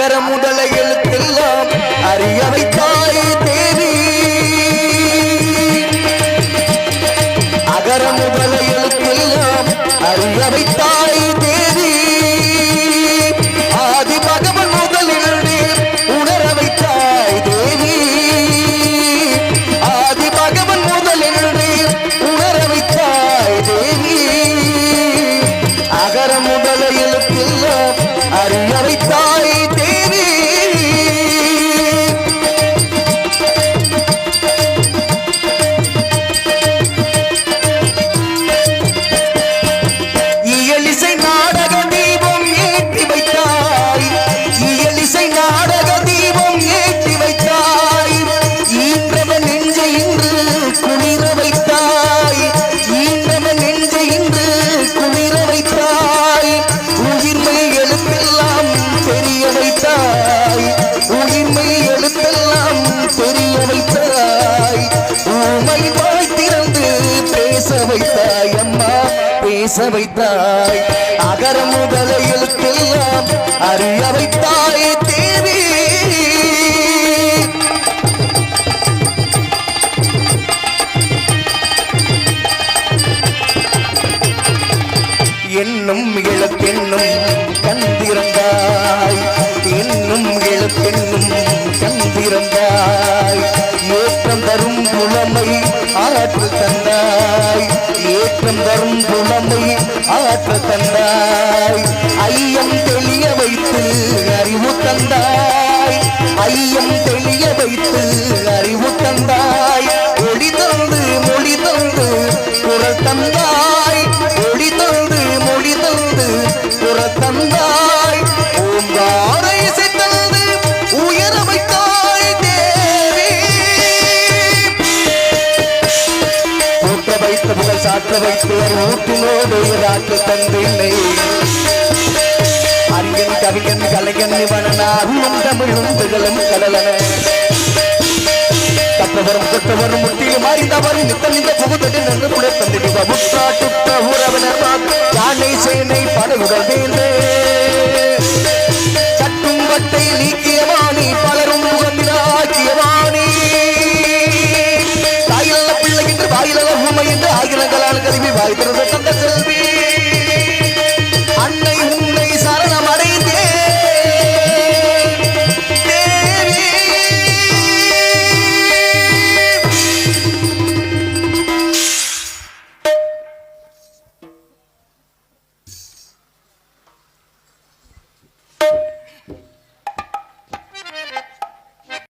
அகர முதல எழுத்தெல்லாம் அறிய வைத்தாய் தேவி. அகர முதல எழுத்தெல்லாம் அறிய வைத்தாய் வைத்தாய் அம்மா பேச வைத்தாய். அகர முதல எழுத்தெல்லாம் அறிய வைத்தாய் தேவி. என்னும் இழப்பெண்ணும் கண்டிருந்தாய் என்னும் எழுப்பெண்ணும் கண் கந்திருந்தாய் ஏற்றம் தரும் புலமை ஆற்று தந்தாய். ஏற்றம் தரும் புலமை ஆற்று தந்தாய். ஐயம் தெளிய வைத்து அறிவு தந்தாய். ஐயம் தெளிய வைத்து அறிவு தந்தாய். ஒளி தந்து மொழி தந்து குரல் தந்தாய். ஒளி தந்து மொழி தந்து குரல் தந்தாய். வைத்த வைத்து ஊட்டினோடு ராட்டு தந்தில்லை. அறிஞன் கவிஞன் கலைஞன் இவனன் தமிழும் திகழும் கடலன. தப்பவரும் கொட்டவரும் முட்டியும் அறிந்தவரும் நித்த நின்ற புகுதடி நின்று புட தந்திடுவ முற்றா உறவினர் யானை சேனை படையுடன் I don't no